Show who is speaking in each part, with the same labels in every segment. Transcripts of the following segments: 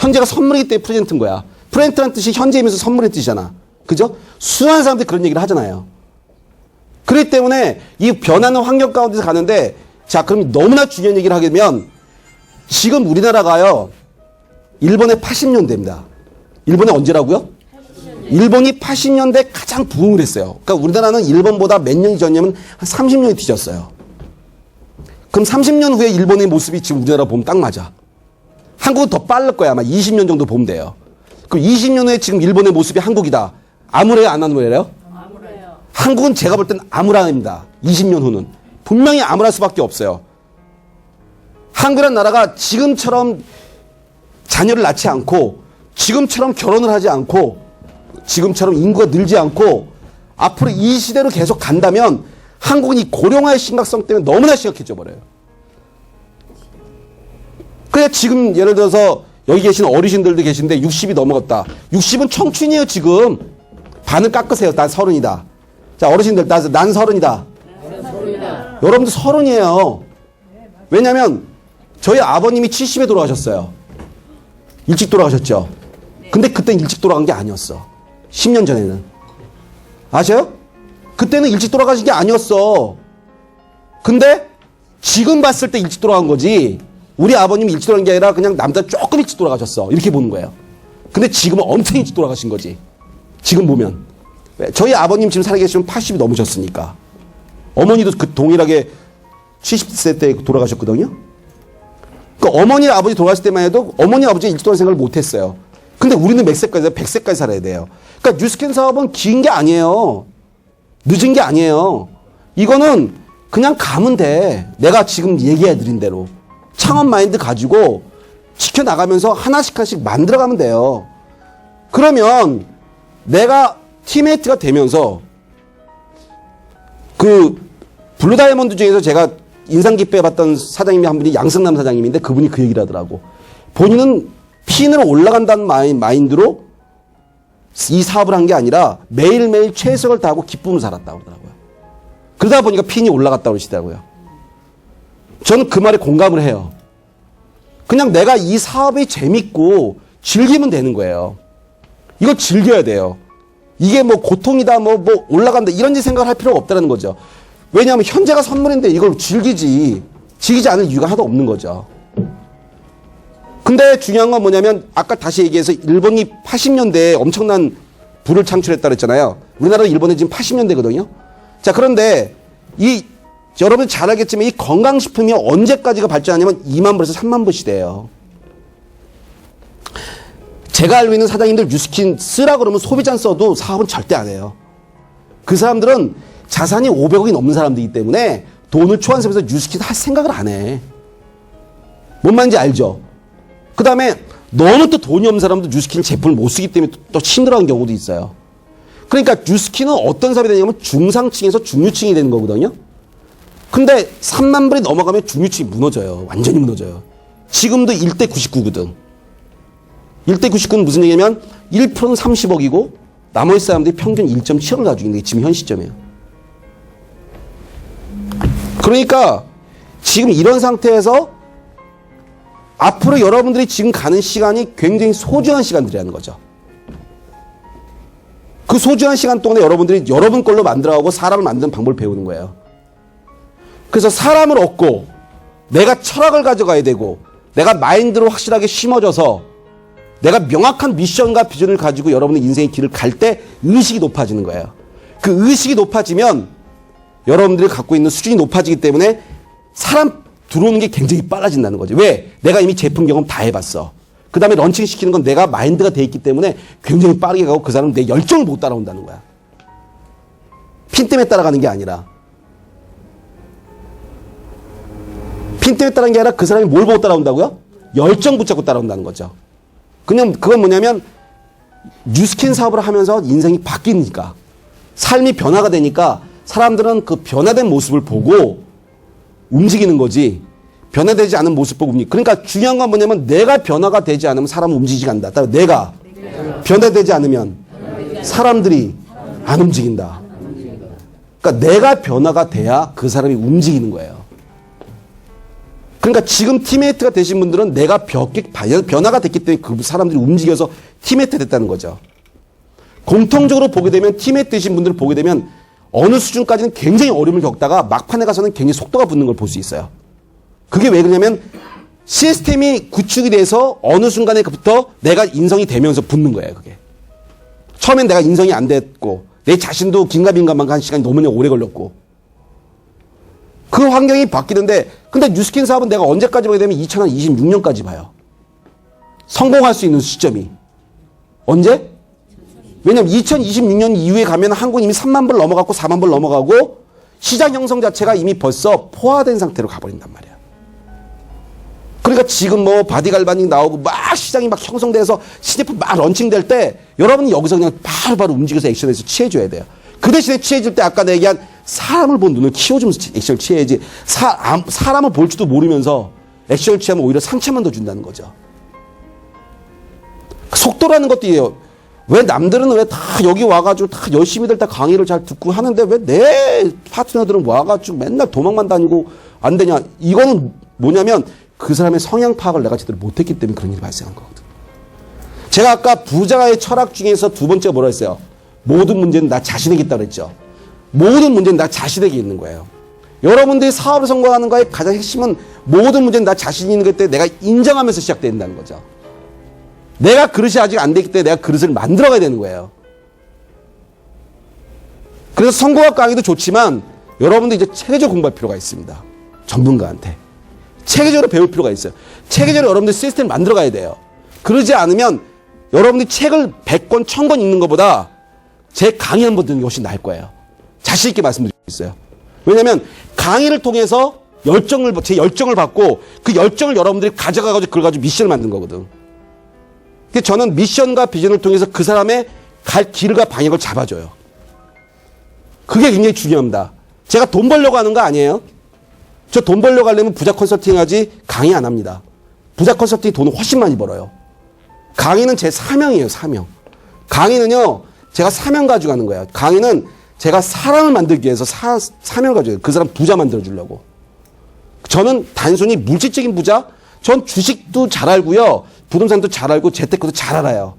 Speaker 1: 현재가 선물이기 때문에 프레젠트인 거야. 프레젠트란 뜻이 현재이면서 선물의 뜻이잖아. 그죠? 수많은 사람들이 그런 얘기를 하잖아요. 그렇기 때문에 이 변하는 환경 가운데서 가는데 자, 그럼 너무나 중요한 얘기를 하게 되면 지금 우리나라가요. 일본의 80년대입니다. 일본의 언제라고요? 일본이 80년대 가장 부흥을 했어요. 그러니까 우리나라는 일본보다 몇년 전이냐면 한 30년이 뒤졌어요. 그럼 30년 후에 일본의 모습이 지금 우리나라 보면 딱 맞아. 한국은 더 빠를 거야. 아마 20년 정도 보면 돼요. 그럼 20년 후에 지금 일본의 모습이 한국이다. 아무래요? 안 아무래요? 한국은 제가 볼 때는 아무라입니다. 20년 후는. 분명히 아무랄 수밖에 없어요. 한국이라는 나라가 지금처럼 자녀를 낳지 않고 지금처럼 결혼을 하지 않고 지금처럼 인구가 늘지 않고 앞으로 이 시대로 계속 간다면 한국은 이 고령화의 심각성 때문에 너무나 심각해져 버려요. 그래 지금 예를 들어서 여기 계신 어르신들도 계신데 60이 넘어갔다. 60은 청춘이에요 지금. 반을 깎으세요. 난 서른이다. 자 어르신들 난, 난 서른이다. 여러분들 서른이에요. 왜냐면 저희 아버님이 70에 돌아가셨어요. 일찍 돌아가셨죠. 근데 그때 일찍 돌아간 게 아니었어. 10년 전에는. 아셔요? 그때는 일찍 돌아가신 게 아니었어. 근데 지금 봤을 때 일찍 돌아간 거지. 우리 아버님이 일찍 돌아간 게 아니라 그냥 남자 조금 일찍 돌아가셨어. 이렇게 보는 거예요. 근데 지금은 엄청 일찍 돌아가신 거지. 지금 보면. 왜? 저희 아버님 지금 살아계시면 80이 넘으셨으니까. 어머니도 그 동일하게 70세 때 돌아가셨거든요. 그 어머니 아버지 돌아가실 때만 해도 어머니 아버지 일찍 돌아갈 생각을 못 했어요. 근데 우리는 몇 세까지, 100세까지 살아야 돼요. 그러니까 뉴스캔 사업은 긴 게 아니에요. 늦은 게 아니에요. 이거는 그냥 가면 돼. 내가 지금 얘기해 드린 대로. 창업 마인드 가지고 지켜나가면서 하나씩 하나씩 만들어가면 돼요. 그러면 내가 팀메이트가 되면서 그 블루 다이아몬드 중에서 제가 인상 깊게 봤던 사장님이 한 분이 양승남 사장님인데 그분이 그 얘기를 하더라고. 본인은 핀으로 올라간다는 마인, 마인드로 이 사업을 한 게 아니라 매일매일 최선을 다하고 기쁨을 살았다고 그러더라고요. 그러다 보니까 핀이 올라갔다고 그러시더라고요. 저는 그 말에 공감을 해요. 그냥 내가 이 사업이 재밌고 즐기면 되는 거예요. 이거 즐겨야 돼요. 이게 뭐 고통이다, 뭐, 뭐 올라간다, 이런 생각을 할 필요가 없다는 거죠. 왜냐하면 현재가 선물인데 이걸 즐기지, 즐기지 않을 이유가 하나도 없는 거죠. 근데 중요한 건 뭐냐면 아까 다시 얘기해서 일본이 80년대에 엄청난 부를 창출했다 그랬잖아요. 우리나라는 일본은 지금 80년대거든요. 자, 그런데 이 여러분 잘 알겠지만 이 건강식품이 언제까지가 발전하냐면 2만 불에서 3만 불 시대예요. 제가 알고 있는 사장님들 뉴스킨 쓰라 그러면 소비자 써도 사업은 절대 안 해요. 그 사람들은 자산이 500억이 넘는 사람들이기 때문에 돈을 초안세면서 뉴스킨 할 생각을 안 해. 뭔 말인지 알죠? 그 다음에 너무 또 돈이 없는 사람도 뉴스킨 제품을 못 쓰기 때문에 또, 또 힘들어하는 경우도 있어요. 그러니까 뉴스킨은 어떤 사업이 되냐면 중상층에서 중류층이 되는 거거든요. 근데 3만 불이 넘어가면 중류층이 무너져요. 완전히 무너져요. 지금도 1대 99거든. 1대 99는 무슨 얘기냐면 1%는 30억이고 나머지 사람들이 평균 1.7억을 가지고 있는 게 지금 현 시점이에요. 그러니까 지금 이런 상태에서 앞으로 여러분들이 지금 가는 시간이 굉장히 소중한 시간들이라는 거죠. 그 소중한 시간 동안에 여러분들이 여러분 걸로 만들어가고 사람을 만드는 방법을 배우는 거예요. 그래서 사람을 얻고 내가 철학을 가져가야 되고 내가 마인드로 확실하게 심어져서 내가 명확한 미션과 비전을 가지고 여러분의 인생의 길을 갈 때 의식이 높아지는 거예요. 그 의식이 높아지면 여러분들이 갖고 있는 수준이 높아지기 때문에 사람 들어오는 게 굉장히 빨라진다는 거죠. 왜? 내가 이미 제품 경험 다 해봤어. 그 다음에 런칭 시키는 건 내가 마인드가 돼 있기 때문에 굉장히 빠르게 가고 그 사람은 내 열정을 못 따라온다는 거야. 핀 때문에 따라가는 게 아니라. 핀 때문에 따라가는 게 아니라 그 사람이 뭘 보고 따라온다고요? 열정 붙잡고 따라온다는 거죠. 그냥 그건 뭐냐면 뉴스킨 사업을 하면서 인생이 바뀌니까 삶이 변화가 되니까 사람들은 그 변화된 모습을 보고 움직이는 거지 변화되지 않은 모습 보고 움직 그러니까 중요한 건 뭐냐면 내가 변화가 되지 않으면 사람은 움직이지가 않는다. 따라 내가 변화되지 않으면 사람들이 안 움직인다. 그러니까 내가 변화가 돼야 그 사람이 움직이는 거예요. 그러니까 지금 티메이트가 되신 분들은 내가 벽- 변화가 됐기 때문에 그 사람들이 움직여서 티메이트 됐다는 거죠. 공통적으로 보게 되면 티메이트 되신 분들을 보게 되면 어느 수준까지는 굉장히 어려움을 겪다가 막판에 가서는 굉장히 속도가 붙는 걸 볼 수 있어요. 그게 왜 그러냐면 시스템이 구축이 돼서 어느 순간에부터 내가 인성이 되면서 붙는 거예요, 그게. 처음엔 내가 인성이 안 됐고, 내 자신도 긴가민가만 한 시간이 너무나 오래 걸렸고, 그 환경이 바뀌는데, 근데 뉴스킨 사업은 내가 언제까지 보게 되면 2026년까지 봐요. 성공할 수 있는 시점이. 언제? 왜냐면 2026년 이후에 가면 한국은 이미 3만 불 넘어갔고 4만 불 넘어가고 시장 형성 자체가 이미 벌써 포화된 상태로 가버린단 말이야. 그러니까 지금 뭐 바디 갈바닉 나오고 막 시장이 막 형성돼서 신제품 막 런칭될 때 여러분이 여기서 그냥 바로바로 움직여서 액션에서 취해줘야 돼요. 그 대신에 취해줄 때 아까 내 얘기한 사람을 본 눈을 키워주면서 치- 액션을 취해야지 사, 아- 사람을 볼 줄도 모르면서 액션을 취하면 오히려 상처만 더 준다는 거죠. 속도라는 것도 이에요. 왜 남들은 왜 다 여기 와가지고 다 열심히들 다 강의를 잘 듣고 하는데 왜 내 파트너들은 와가지고 맨날 도망만 다니고 안 되냐. 이거는 뭐냐면 그 사람의 성향 파악을 내가 제대로 못했기 때문에 그런 일이 발생한 거거든. 제가 아까 부자의 철학 중에서 두 번째 뭐라 했어요? 모든 문제는 나 자신에게 있다 그랬죠. 모든 문제는 나 자신에게 있는 거예요. 여러분들이 사업을 성공하는 거의 가장 핵심은 모든 문제는 나 자신이 있는 것 때문에 내가 인정하면서 시작된다는 거죠. 내가 그릇이 아직 안 되기 때문에 내가 그릇을 만들어가야 되는 거예요. 그래서 성공학 강의도 좋지만 여러분들 이제 체계적으로 공부할 필요가 있습니다. 전문가한테. 체계적으로 배울 필요가 있어요. 체계적으로 여러분들 시스템을 만들어가야 돼요. 그러지 않으면 여러분들이 책을 100권, 1000권 읽는 것보다 제 강의 한 번 듣는 게 훨씬 나을 거예요. 자신 있게 말씀드리고 있어요. 왜냐하면 강의를 통해서 열정을, 제 열정을 받고 그 열정을 여러분들이 가져가가지고 그걸 가지고 미션을 만든 거거든. 그래서 저는 미션과 비전을 통해서 그 사람의 갈 길과 방향을 잡아줘요. 그게 굉장히 중요합니다. 제가 돈 벌려고 하는 거 아니에요. 저 돈 벌려고 하려면 부자 컨설팅 하지 강의 안 합니다. 부자 컨설팅이 돈을 훨씬 많이 벌어요. 강의는 제 사명이에요, 사명. 강의는요, 제가 사명 가지고 하는 거예요. 강의는 제가 사람을 만들기 위해서 사, 사명을 해요. 그 사람 부자 만들어 주려고. 저는 단순히 물질적인 부자, 전 주식도 잘 알고요. 부동산도 잘 알고 재테크도 잘 알아요.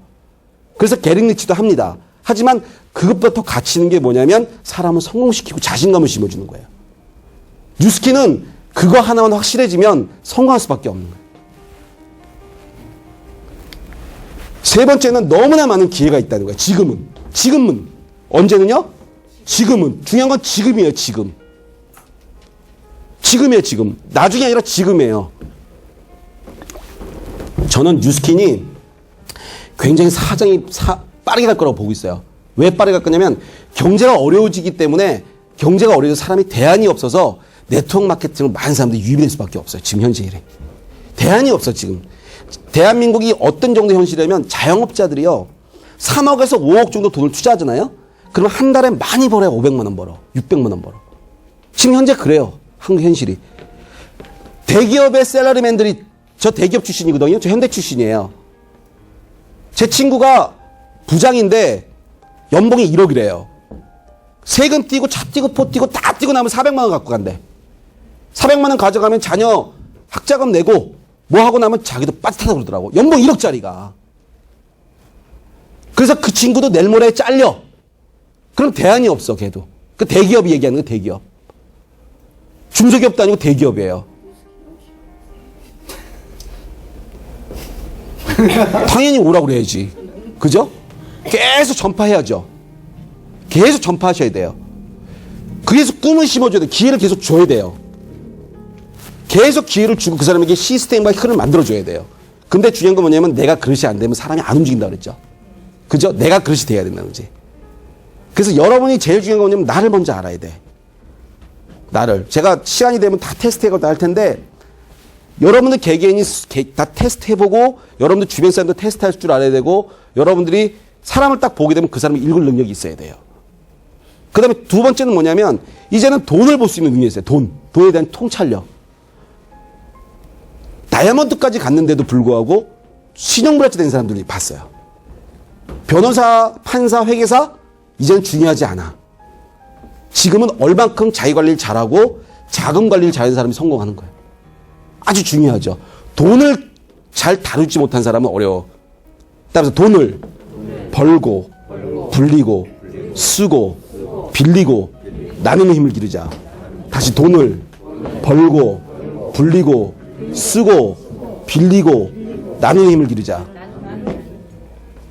Speaker 1: 그래서 게릭리치도 합니다. 하지만 그것보다 더 가치 있는 게 뭐냐면 사람을 성공시키고 자신감을 심어주는 거예요. 뉴스키는 그거 하나만 확실해지면 성공할 수밖에 없는 거예요. 세 번째는 너무나 많은 기회가 있다는 거예요. 지금은. 지금은. 언제는요? 지금은. 중요한 건 지금이에요, 지금. 지금이에요, 지금. 나중이 아니라 지금이에요. 저는 뉴스킨이 굉장히 사정이 사- 빠르게 갈 거라고 보고 있어요. 왜 빠르게 갈 거냐면 경제가 어려워지기 때문에 경제가 어려워서 사람이 대안이 없어서 네트워크 마케팅을 많은 사람들이 유입될 수밖에 없어요. 지금 현재 일에. 대안이 없어, 지금. 대한민국이 어떤 정도 현실이냐면 자영업자들이요. 3억에서 5억 정도 돈을 투자하잖아요. 그러면 한 달에 많이 벌어야 500만 원 벌어. 600만 원 벌어. 지금 현재 그래요. 한국 현실이. 대기업의 셀러리맨들이 저 대기업 출신이거든요. 저 현대 출신이에요. 제 친구가 부장인데 연봉이 1억이래요. 세금 띄고 차 띄고 포 띄고 다 띄고 나면 400만 원 갖고 간대. 400만 원 가져가면 자녀 학자금 내고 뭐 하고 나면 자기도 빠듯하다고 그러더라고. 연봉 1억짜리가. 그래서 그 친구도 내일 모레 잘려. 그럼 대안이 없어, 걔도. 그 대기업이 얘기하는 거 대기업. 중소기업도 아니고 대기업이에요. 당연히 오라고 그래야지. 그죠? 계속 전파해야죠. 계속 전파하셔야 돼요. 그래서 꿈을 심어줘야 돼요. 기회를 계속 줘야 돼요. 계속 기회를 주고 그 사람에게 시스템과 흐름을 만들어줘야 돼요. 근데 중요한 건 뭐냐면 내가 그릇이 안 되면 사람이 안 움직인다 그랬죠. 그죠? 내가 그릇이 돼야 된다는 거지. 그래서 여러분이 제일 중요한 건 뭐냐면 나를 먼저 알아야 돼. 나를. 제가 시간이 되면 다 테스트 해가지고 할 텐데 여러분들 개개인이 개- 다 테스트 해보고 여러분들 주변 사람도 테스트 할 줄 알아야 되고 여러분들이 사람을 딱 보게 되면 그 사람이 읽을 능력이 있어야 돼요. 그 다음에 두 번째는 뭐냐면 이제는 돈을 볼 수 있는 능력이 있어요. 돈. 돈에 대한 통찰력. 다이아몬드까지 갔는데도 불구하고 신용불량자 된 사람들이 봤어요. 변호사, 판사, 회계사 이제는 중요하지 않아. 지금은 얼만큼 자기 관리를 잘하고 자금 관리를 잘하는 사람이 성공하는 거예요. 아주 중요하죠. 돈을 잘 다루지 못한 사람은 어려워. 따라서 돈을 벌고, 불리고, 쓰고, 빌리고, 나누는 힘을 기르자. 다시 돈을 벌고, 불리고, 쓰고, 빌리고, 나누는 힘을 기르자.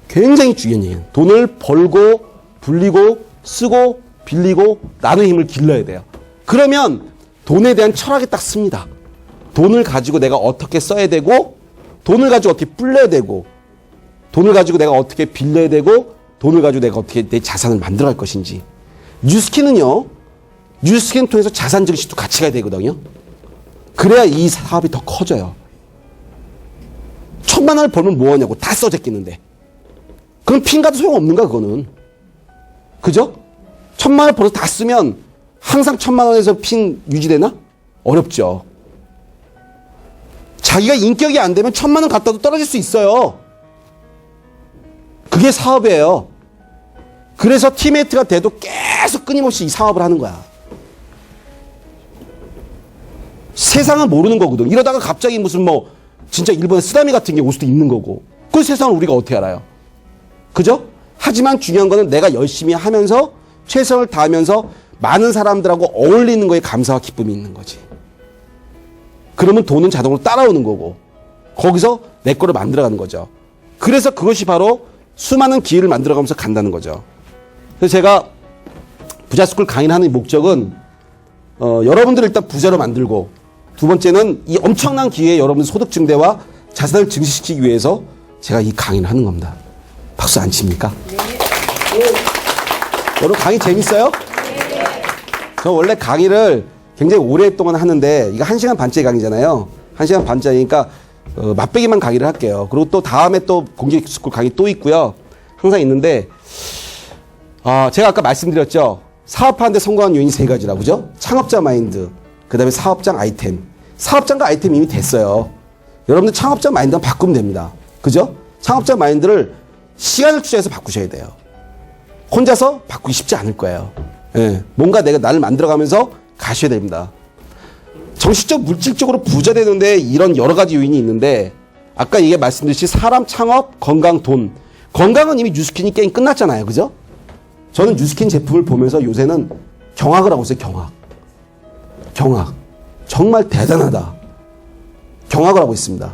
Speaker 1: 굉장히 중요한 얘기예요. 돈을 벌고, 불리고, 쓰고, 빌리고, 나누는 힘을 길러야 돼요. 그러면 돈에 대한 철학이 딱 씁니다. 돈을 가지고 내가 어떻게 써야 되고, 돈을 가지고 어떻게 불려야 되고, 돈을 가지고 내가 어떻게 빌려야 되고, 돈을 가지고 내가 어떻게 내 자산을 만들어갈 것인지. 뉴스키는요, 뉴스키는 통해서 자산 증식도 같이 가야 되거든요. 그래야 이 사업이 더 커져요. 천만 원을 벌면 뭐하냐고 다 써제끼는데. 그럼 핀가도 소용없는가 그거는. 그죠? 천만 원을 벌어서 다 쓰면 항상 천만 원에서 핀 유지되나? 어렵죠. 자기가 인격이 안 되면 천만 원 갖다도 떨어질 수 있어요. 그게 사업이에요. 그래서 티메이트가 돼도 계속 끊임없이 이 사업을 하는 거야. 세상은 모르는 거거든. 이러다가 갑자기 무슨 뭐 진짜 일본의 쓰다미 같은 게 올 수도 있는 거고. 그 세상을 우리가 어떻게 알아요? 그죠? 하지만 중요한 거는 내가 열심히 하면서 최선을 다하면서 많은 사람들하고 어울리는 거에 감사와 기쁨이 있는 거지. 그러면 돈은 자동으로 따라오는 거고 거기서 내 거를 만들어가는 거죠. 그래서 그것이 바로 수많은 기회를 만들어가면서 간다는 거죠. 그래서 제가 부자스쿨 강의를 하는 목적은 어, 여러분들을 일단 부자로 만들고 두 번째는 이 엄청난 기회에 여러분 소득 증대와 자산을 증식시키기 위해서 제가 이 강의를 하는 겁니다. 박수 안 칩니까? 여러분 강의 재밌어요? 저 원래 강의를 굉장히 오랫동안 하는데 이거 1시간 반짜리 강의잖아요. 1시간 반짜리니까 어, 맛배기만 강의를 할게요. 그리고 또 다음에 또 공직 스쿨 강의 또 있고요. 항상 있는데 아, 제가 아까 말씀드렸죠. 사업하는데 성공한 요인이 세 가지라고 그죠? 창업자 마인드, 그 다음에 사업장 아이템. 사업장과 아이템 이미 됐어요. 여러분들 창업자 마인드만 바꾸면 됩니다. 그죠? 창업자 마인드를 시간을 투자해서 바꾸셔야 돼요. 혼자서 바꾸기 쉽지 않을 거예요. 예, 뭔가 내가 나를 만들어가면서 가셔야 됩니다. 정신적, 물질적으로 부자 되는데 이런 여러 가지 요인이 있는데 아까 이게 말씀드렸듯이 사람 창업, 건강, 돈. 건강은 이미 뉴스킨이 게임 끝났잖아요. 그죠? 저는 뉴스킨 제품을 보면서 요새는 경악을 하고 있어요. 경악. 경악. 정말 대단하다. 경악을 하고 있습니다.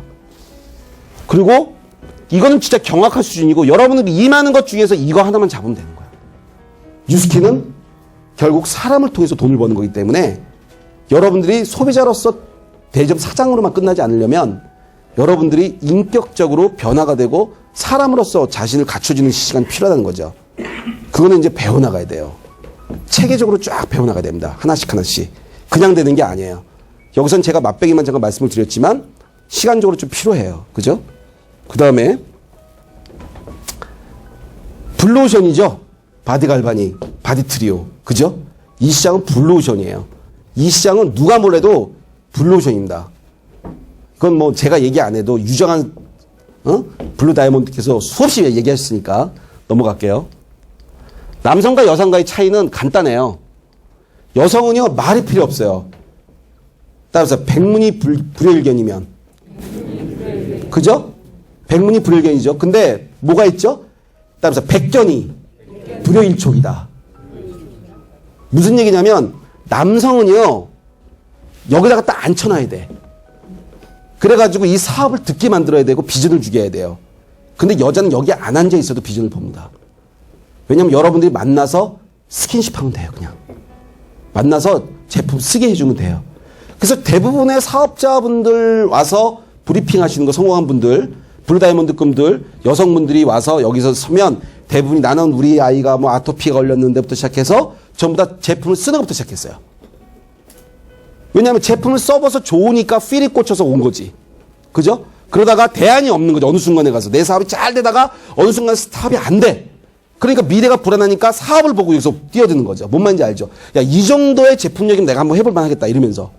Speaker 1: 그리고 이거는 진짜 경악할 수준이고 여러분들이 임하는 것 중에서 이거 하나만 잡으면 되는 거야. 뉴스킨은 결국 사람을 통해서 돈을 버는 거기 때문에 여러분들이 소비자로서 대접 사장으로만 끝나지 않으려면 여러분들이 인격적으로 변화가 되고 사람으로서 자신을 갖춰주는 시간이 필요하다는 거죠. 그거는 이제 배워나가야 돼요. 체계적으로 쫙 배워나가야 됩니다. 하나씩 하나씩. 그냥 되는 게 아니에요. 여기선 제가 맛배기만 잠깐 말씀을 드렸지만 시간적으로 좀 필요해요. 그죠? 그 다음에 블루오션이죠. 바디 갈바닉, 바디 트리오. 그죠? 이 시장은 블루오션이에요. 이 시장은 누가 뭐래도 블루오션입니다. 그건 뭐 제가 얘기 안 해도 유정한 어? 블루 다이아몬드께서 수없이 얘기하셨으니까 넘어갈게요. 남성과 여성과의 차이는 간단해요. 여성은요 말이 필요 없어요. 따라서 백문이 불, 불여일견이면 그죠? 백문이 불여일견이죠. 근데 뭐가 있죠? 따라서 백견이 불여일촉이다. 무슨 얘기냐면 남성은요 여기다가 딱 앉혀놔야 돼. 그래가지고 이 사업을 듣게 만들어야 되고 비전을 해야 돼요. 근데 여자는 여기 안 앉아 있어도 비전을 봅니다. 왜냐면 여러분들이 만나서 스킨십 하면 돼요, 그냥. 만나서 제품 쓰게 해주면 돼요. 그래서 대부분의 사업자분들 와서 브리핑 하시는 거 성공한 분들, 블루다이몬드급들, 여성분들이 와서 여기서 서면 대부분이 나는 우리 아이가 뭐 아토피가 걸렸는데부터 시작해서 전부 다 제품을 쓰는 것부터 시작했어요. 왜냐하면 제품을 써봐서 좋으니까 필이 꽂혀서 온 거지. 그죠? 그러다가 대안이 없는 거죠. 어느 순간에 가서. 내 사업이 잘 되다가 어느 순간 스탑이 안 돼. 그러니까 미래가 불안하니까 사업을 보고 여기서 뛰어드는 거죠. 뭔 말인지 알죠? 야, 이 정도의 제품력이면 내가 한번 해볼 만하겠다. 이러면서.